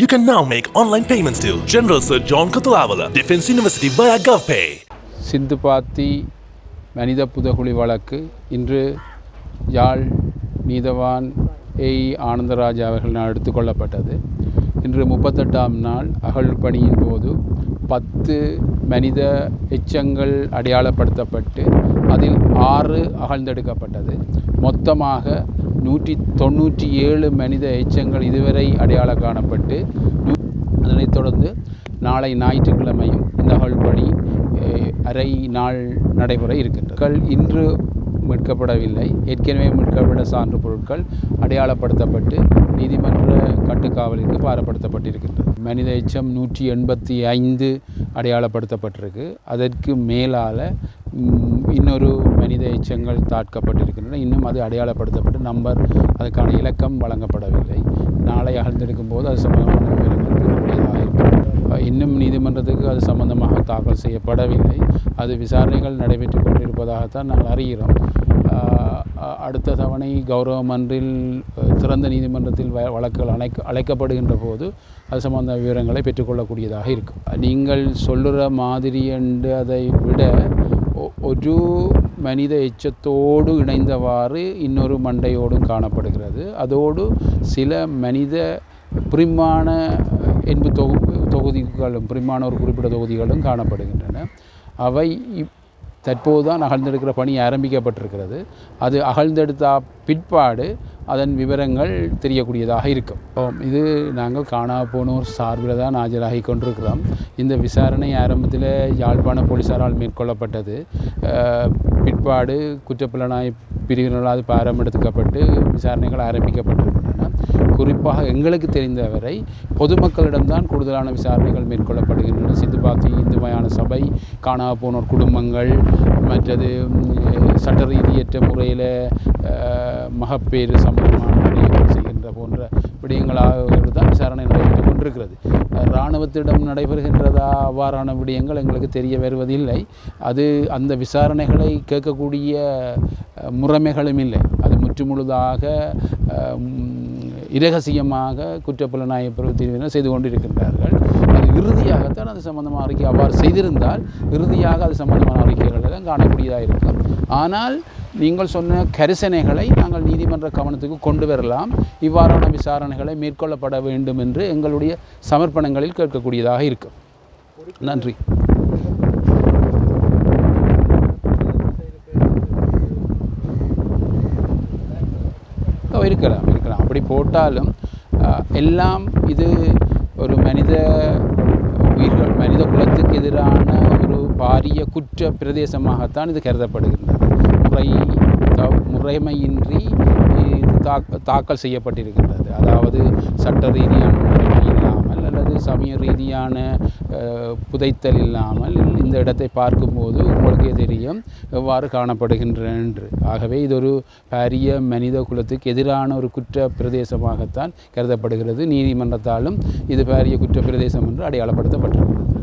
You can now make online payments to General Sir John Kutulavala, Defense University via GovPay. சிந்து பாத்தி மனித புதகுழி வழக்கு. இன்று யாழ் நீதவான் ஏஇ ஆனந்தராஜ் அவர்களால் எடுத்துக்கொள்ளப்பட்டது. இன்று முப்பத்தெட்டாம் நாள் அகழ் பணியின் போது பத்து மனித எச்சங்கள் அடையாளப்படுத்தப்பட்டு அதில் ஆறு அகழ்ந்தெடுக்கப்பட்டது. மொத்தமாக நூற்றி தொண்ணூற்றி ஏழு மனித எச்சங்கள் இதுவரை அடையாளம் காணப்பட்டு அதனைத் தொடர்ந்து நாளை ஞாயிற்றுக்கிழமையும் இந்த அகழ்பணி அரை நாள் நடைபெற இருக்கின்றது. இன்று மீட்கப்படவில்லை. ஏற்கனவே மீட்கப்பட்ட சான்று பொருட்கள் அடையாளப்படுத்தப்பட்டு நீதிமன்ற கட்டுக்காவலுக்கு பாரப்படுத்தப்பட்டிருக்கின்றது. மனித எச்சம் நூற்றி எண்பத்தி ஐந்து அடையாளப்படுத்தப்பட்டிருக்கு. அதற்கு மேலால் இன்னொரு மனித எச்சங்கள் தாட்கப்பட்டிருக்கின்றன. இன்னும் அது அடையாளப்படுத்தப்பட்டு நம்பர் அதுக்கான இலக்கம் வழங்கப்படவில்லை. நாளை அகழ்ந்தெடுக்கும் போது அது சம்பந்தமான விவரங்கள் இருக்கும். இன்னும் நீதிமன்றத்துக்கு அது சம்பந்தமாக தாக்கல் செய்யப்படவில்லை. அது விசாரணைகள் நடைபெற்று கொண்டிருப்பதாகத்தான் நாங்கள் அறிகிறோம். அடுத்த தவணை கௌரவ மன்றில் திறந்த நீதிமன்றத்தில் வ- வழக்குகள் அழைக்க அழைக்கப்படுகின்ற போது அது சம்பந்த விவரங்களை பெற்றுக்கொள்ளக்கூடியதாக இருக்கும். நீங்கள் சொல்லுற மாதிரி என்றதை விட ஒரு மனித எச்சத்தோடு இணைந்தவாறு இன்னொரு மண்டையோடும் காணப்படுகிறது அதோடு சில மனித பிரிமான என்பு தொகு தொகுதிகளும் பிரிமான ஒரு குறிப்பிட்ட தொகுதிகளும் காணப்படுகின்றன அவை தற்போது தான் அகழ்ந்தெடுக்கிற பணி ஆரம்பிக்கப்பட்டிருக்கிறது அது அகழ்ந்தெடுத்த பிற்பாடு அதன் விவரங்கள் தெரியக்கூடியதாக இருக்கும். இது நாங்கள் காணா போனோர் சார்பில் தான் ஆஜராகி கொண்டிருக்கிறோம். இந்த விசாரணை ஆரம்பத்தில் யாழ்ப்பாண போலீசாரால் மேற்கொள்ளப்பட்டது. பிற்பாடு குற்றப்புலனாய் பிரிவினரால் பாரம் எடுத்துக்கப்பட்டு விசாரணைகள் ஆரம்பிக்கப்பட்டிருக்கு குறிப்பாக எங்களுக்கு தெரிந்தவரை பொதுமக்களிடம்தான் கூடுதலான விசாரணைகள் மேற்கொள்ளப்படுகின்றன. சிந்துபாத்தி இந்து மயான சபை காணா போனோர் குடும்பங்கள் மற்றது சட்ட ரீதியற்ற முறையில் மகப்பேறு சம்பந்தமான விடயங்கள் செய்கின்ற போன்ற விடயங்களாக தான் விசாரணை நடைபெற்று கொண்டிருக்கிறது. இராணுவத்திடம் நடைபெறுகின்றதா அவ்வாறான விடயங்கள் எங்களுக்கு தெரிய வருவதில்லை. அது அந்த விசாரணைகளை கேட்கக்கூடிய முறைமைகளும் இல்லை. அது முற்றுமுழுதாக இரகசியமாக குற்றப்புலனாய்வு பிரிவினர் செய்து கொண்டிருக்கின்றார்கள். அது இறுதியாகத்தான் அது சம்பந்தமான அறிக்கை அவ்வாறு செய்திருந்தால் இறுதியாக அது சம்பந்தமான அறிக்கைகள் எல்லாம் காணக்கூடியதாக இருக்கும். ஆனால் நீங்கள் சொன்ன கரிசனைகளை நாங்கள் நீதிமன்ற கவனத்துக்கு கொண்டு வரலாம். இவ்வாறான விசாரணைகளை மேற்கொள்ளப்பட வேண்டும் என்று எங்களுடைய சமர்ப்பணங்களில் கேட்கக்கூடியதாக இருக்கும். நன்றி. இருக்கலாம் இருக்கலாம். அப்படி போட்டாலும் எல்லாம் இது ஒரு மனித உயிர்கள் மனித குலத்துக்கு எதிரான ஒரு பாரிய குற்ற பிரதேசமாகத்தான் இது கருதப்படுகின்றது. முறை முறைமையின்றி தாக்கல் செய்யப்பட்டிருக்கின்றது. அதாவது சட்ட ரீதியான முறைமை அல்லது சமய ரீதியான புதைத்தல் இல்லாமல் இந்த இடத்தை பார்க்கும்போது உங்களுக்கே தெரியும் எவ்வாறு காணப்படுகின்றன என்று ஆகவே இது ஒரு பாரிய மனித குலத்துக்கு எதிரான ஒரு குற்ற பிரதேசமாகத்தான் கருதப்படுகிறது. நீதிமன்றத்தாலும் இது பாரிய குற்ற பிரதேசம் என்று அடையாளப்படுத்தப்பட்டிருக்கிறது.